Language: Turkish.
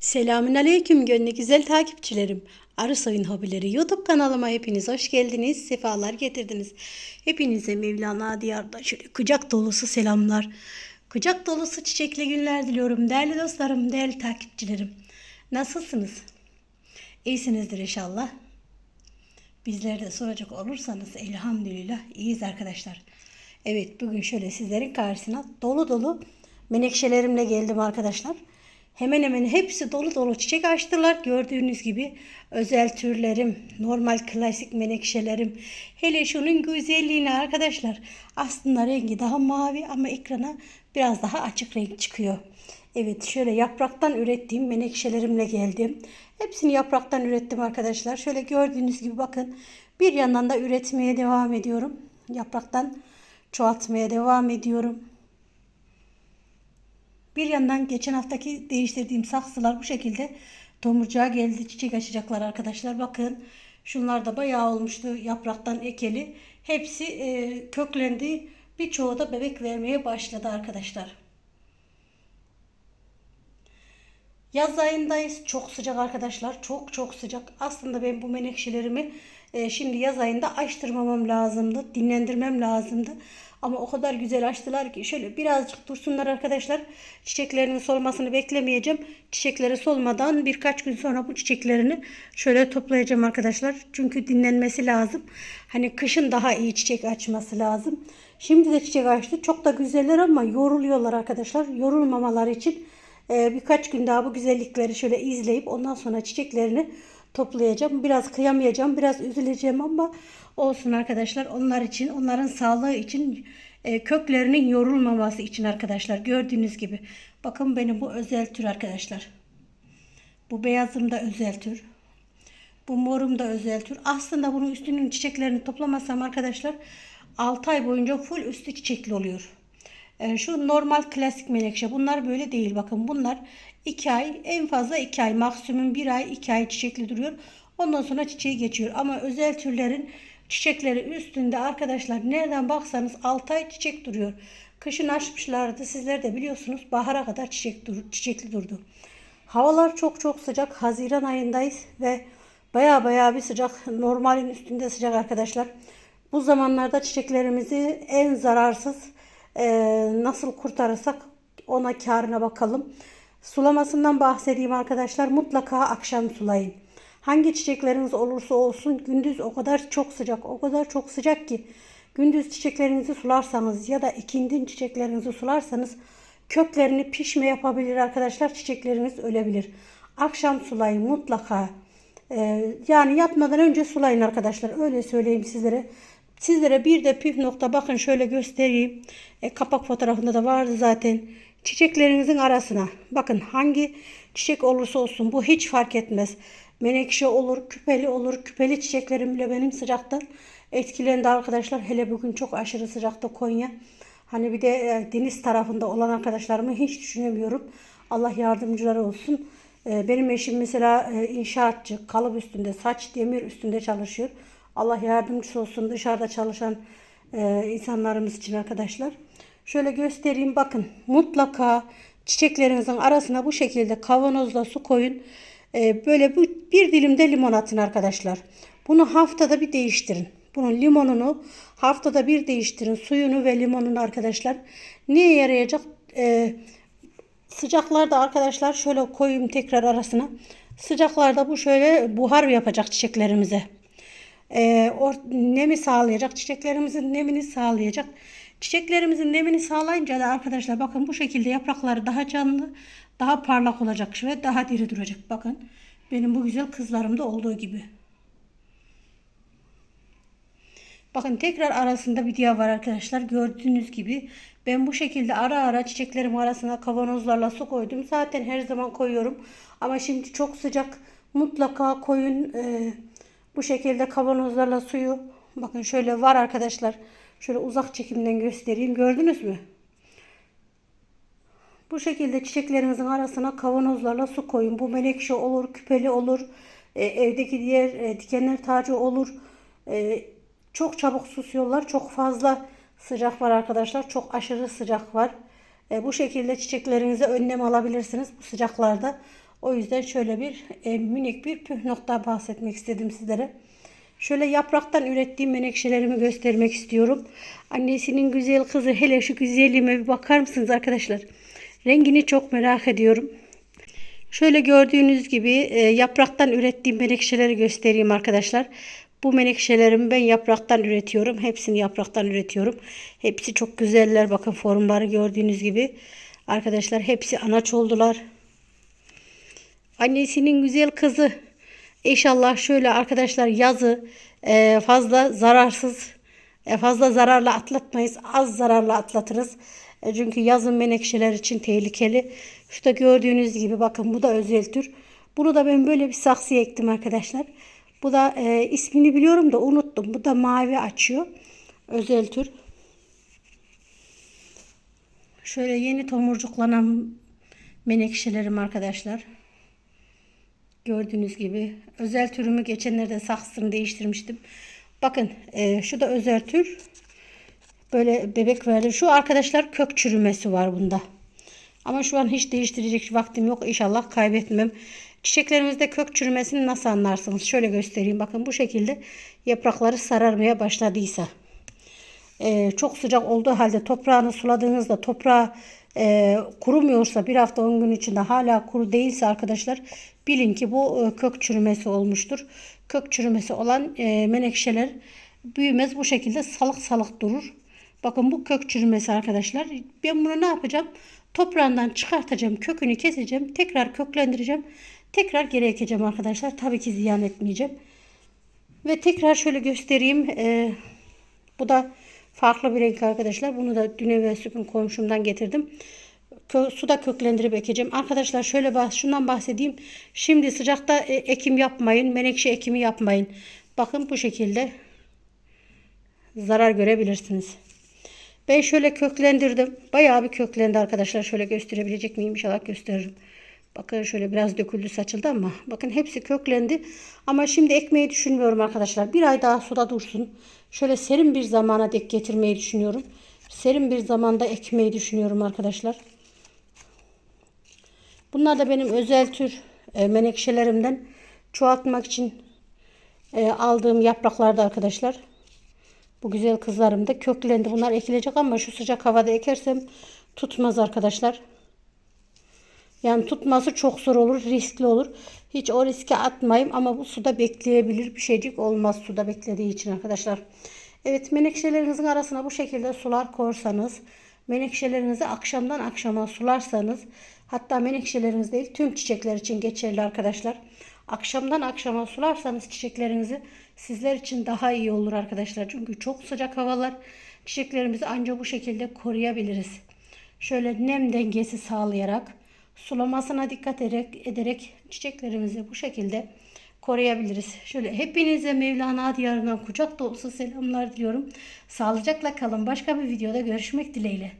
Selamün aleyküm gönlü güzel takipçilerim. Arı Soyun Hobileri YouTube kanalıma hepiniz hoş geldiniz, sefalar getirdiniz. Hepinize Mevlana Diyar'da şöyle kucak dolusu selamlar. Kucak dolusu çiçekli günler diliyorum değerli dostlarım, değerli takipçilerim. Nasılsınız? İyisinizdir inşallah. Bizleri de soracak olursanız elhamdülillah iyiyiz arkadaşlar. Evet bugün şöyle sizlerin karşısına dolu dolu menekşelerimle geldim arkadaşlar. Hemen hemen hepsi dolu dolu çiçek açtılar. Gördüğünüz gibi özel türlerim, normal klasik menekşelerim. Hele şunun güzelliğine arkadaşlar. Aslında rengi daha mavi ama ekrana biraz daha açık renk çıkıyor. Evet şöyle yapraktan ürettiğim menekşelerimle geldim. Hepsini yapraktan ürettim arkadaşlar. Şöyle gördüğünüz gibi bakın bir yandan da üretmeye devam ediyorum. Yapraktan çoğaltmaya devam ediyorum. Bir yandan geçen haftaki değiştirdiğim saksılar bu şekilde tomurcuğa geldi. Çiçek açacaklar arkadaşlar. Bakın şunlar da bayağı olmuştu yapraktan ekeli. Hepsi e, köklendi. Birçoğu da bebek vermeye başladı arkadaşlar. Yaz ayındayız. Çok sıcak arkadaşlar. Çok çok sıcak. Aslında ben bu menekşelerimi e, şimdi yaz ayında açtırmamam lazımdı. Dinlendirmem lazımdı. Ama o kadar güzel açtılar ki şöyle birazcık dursunlar arkadaşlar. Çiçeklerinin solmasını beklemeyeceğim. Çiçekleri solmadan birkaç gün sonra bu çiçeklerini şöyle toplayacağım arkadaşlar. Çünkü dinlenmesi lazım. Hani kışın daha iyi çiçek açması lazım. Şimdi de çiçek açtı. Çok da güzeller ama yoruluyorlar arkadaşlar. Yorulmamaları için ee, birkaç gün daha bu güzellikleri şöyle izleyip ondan sonra çiçeklerini toplayacağım. Biraz kıyamayacağım, biraz üzüleceğim ama olsun arkadaşlar. Onlar için, onların sağlığı için, e, köklerinin yorulmaması için arkadaşlar. Gördüğünüz gibi. Bakın benim bu özel tür arkadaşlar. Bu beyazım da özel tür. Bu morum da özel tür. Aslında bunun üstünün çiçeklerini toplamasam arkadaşlar 6 ay boyunca full üstü çiçekli oluyor. Ee, şu normal klasik menekşe bunlar böyle değil bakın bunlar 2 ay en fazla 2 ay maksimum 1 ay 2 ay çiçekli duruyor. Ondan sonra çiçeği geçiyor ama özel türlerin çiçekleri üstünde arkadaşlar nereden baksanız 6 ay çiçek duruyor. Kışın açmışlardı sizler de biliyorsunuz bahara kadar çiçek dur çiçekli durdu. Havalar çok çok sıcak Haziran ayındayız ve baya baya bir sıcak normalin üstünde sıcak arkadaşlar. Bu zamanlarda çiçeklerimizi en zararsız e, nasıl kurtarırsak ona karına bakalım. Sulamasından bahsedeyim arkadaşlar. Mutlaka akşam sulayın. Hangi çiçekleriniz olursa olsun gündüz o kadar çok sıcak, o kadar çok sıcak ki gündüz çiçeklerinizi sularsanız ya da ikindin çiçeklerinizi sularsanız köklerini pişme yapabilir arkadaşlar. Çiçekleriniz ölebilir. Akşam sulayın mutlaka. Ee, yani yatmadan önce sulayın arkadaşlar. Öyle söyleyeyim sizlere. Sizlere bir de püf nokta bakın şöyle göstereyim. E, kapak fotoğrafında da vardı zaten. Çiçeklerinizin arasına. Bakın hangi çiçek olursa olsun bu hiç fark etmez. Menekşe olur, küpeli olur. Küpeli çiçeklerim bile benim sıcaktan etkilendi arkadaşlar. Hele bugün çok aşırı sıcakta Konya. Hani bir de e, deniz tarafında olan arkadaşlarımı hiç düşünemiyorum. Allah yardımcıları olsun. E, benim eşim mesela e, inşaatçı, kalıp üstünde, saç demir üstünde çalışıyor. Allah yardımcısı olsun dışarıda çalışan e, insanlarımız için arkadaşlar. Şöyle göstereyim bakın mutlaka çiçeklerinizin arasına bu şekilde kavanozla su koyun. E, böyle bu, bir dilimde limon atın arkadaşlar. Bunu haftada bir değiştirin. Bunun limonunu haftada bir değiştirin. Suyunu ve limonunu arkadaşlar. Niye yarayacak? E, sıcaklarda arkadaşlar şöyle koyayım tekrar arasına. Sıcaklarda bu şöyle buhar yapacak çiçeklerimize e, or, nemi sağlayacak. Çiçeklerimizin nemini sağlayacak. Çiçeklerimizin nemini sağlayınca da arkadaşlar bakın bu şekilde yaprakları daha canlı, daha parlak olacak ve daha diri duracak. Bakın benim bu güzel kızlarımda olduğu gibi. Bakın tekrar arasında bir diya var arkadaşlar. Gördüğünüz gibi ben bu şekilde ara ara çiçeklerim arasına kavanozlarla su koydum. Zaten her zaman koyuyorum. Ama şimdi çok sıcak. Mutlaka koyun. Ee, bu şekilde kavanozlarla suyu bakın şöyle var arkadaşlar. Şöyle uzak çekimden göstereyim. Gördünüz mü? Bu şekilde çiçeklerinizin arasına kavanozlarla su koyun. Bu menekşe olur, küpeli olur. E, evdeki diğer e, dikenler tacı olur. E, çok çabuk susuyorlar. Çok fazla sıcak var arkadaşlar. Çok aşırı sıcak var. E, bu şekilde çiçeklerinize önlem alabilirsiniz bu sıcaklarda. O yüzden şöyle bir e, minik bir püf nokta bahsetmek istedim sizlere. Şöyle yapraktan ürettiğim menekşelerimi göstermek istiyorum. Annesinin güzel kızı hele şu güzelliğime bir bakar mısınız arkadaşlar? Rengini çok merak ediyorum. Şöyle gördüğünüz gibi e, yapraktan ürettiğim menekşeleri göstereyim arkadaşlar. Bu menekşelerimi ben yapraktan üretiyorum. Hepsini yapraktan üretiyorum. Hepsi çok güzeller. Bakın formları gördüğünüz gibi. Arkadaşlar hepsi anaç oldular. Annesinin güzel kızı. İnşallah şöyle arkadaşlar yazı e, fazla zararsız e, fazla zararla atlatmayız. Az zararla atlatırız. E, çünkü yazın menekşeler için tehlikeli. Şurada gördüğünüz gibi bakın bu da özel tür. Bunu da ben böyle bir saksıya ektim arkadaşlar. Bu da e, ismini biliyorum da unuttum. Bu da mavi açıyor. Özel tür. Şöyle yeni tomurcuklanan menekşelerim arkadaşlar. Gördüğünüz gibi özel türümü geçenlerde saksısını değiştirmiştim. Bakın e, şu da özel tür. Böyle bebek verdi. Şu arkadaşlar kök çürümesi var bunda. Ama şu an hiç değiştirecek vaktim yok. İnşallah kaybetmem. Çiçeklerimizde kök çürümesini nasıl anlarsınız? Şöyle göstereyim. Bakın bu şekilde yaprakları sararmaya başladıysa. Ee, çok sıcak olduğu halde toprağını suladığınızda toprağı e, kurumuyorsa bir hafta 10 gün içinde hala kuru değilse arkadaşlar bilin ki bu e, kök çürümesi olmuştur. Kök çürümesi olan e, menekşeler büyümez bu şekilde salık salık durur. Bakın bu kök çürümesi arkadaşlar. Ben bunu ne yapacağım? Toprağından çıkartacağım, kökünü keseceğim, tekrar köklendireceğim. Tekrar geri ekeceğim arkadaşlar. Tabii ki ziyan etmeyeceğim. Ve tekrar şöyle göstereyim. Ee, bu da farklı bir renk arkadaşlar. Bunu da dün evvelsi gün komşumdan getirdim. Kö, suda köklendirip ekeceğim. Arkadaşlar şöyle bahs şundan bahsedeyim. Şimdi sıcakta e, ekim yapmayın. Menekşe ekimi yapmayın. Bakın bu şekilde zarar görebilirsiniz. Ben şöyle köklendirdim. Bayağı bir köklendi arkadaşlar. Şöyle gösterebilecek miyim? İnşallah gösteririm. Bakın şöyle biraz döküldü saçıldı ama bakın hepsi köklendi. Ama şimdi ekmeği düşünmüyorum arkadaşlar. Bir ay daha suda dursun. Şöyle serin bir zamana dek getirmeyi düşünüyorum. Serin bir zamanda ekmeği düşünüyorum arkadaşlar. Bunlar da benim özel tür e, menekşelerimden çoğaltmak için e, aldığım yapraklarda arkadaşlar. Bu güzel kızlarım da köklendi. Bunlar ekilecek ama şu sıcak havada ekersem tutmaz arkadaşlar. Yani tutması çok zor olur, riskli olur. Hiç o riske atmayayım ama bu suda bekleyebilir. Bir şeycik olmaz suda beklediği için arkadaşlar. Evet menekşelerinizin arasına bu şekilde sular korsanız, menekşelerinizi akşamdan akşama sularsanız, hatta menekşeleriniz değil tüm çiçekler için geçerli arkadaşlar. Akşamdan akşama sularsanız çiçeklerinizi sizler için daha iyi olur arkadaşlar. Çünkü çok sıcak havalar çiçeklerimizi ancak bu şekilde koruyabiliriz. Şöyle nem dengesi sağlayarak sulamasına dikkat ederek, ederek çiçeklerimizi bu şekilde koruyabiliriz. Şöyle hepinize Mevlana diyarından kucak dolusu selamlar diliyorum. Sağlıcakla kalın. Başka bir videoda görüşmek dileğiyle.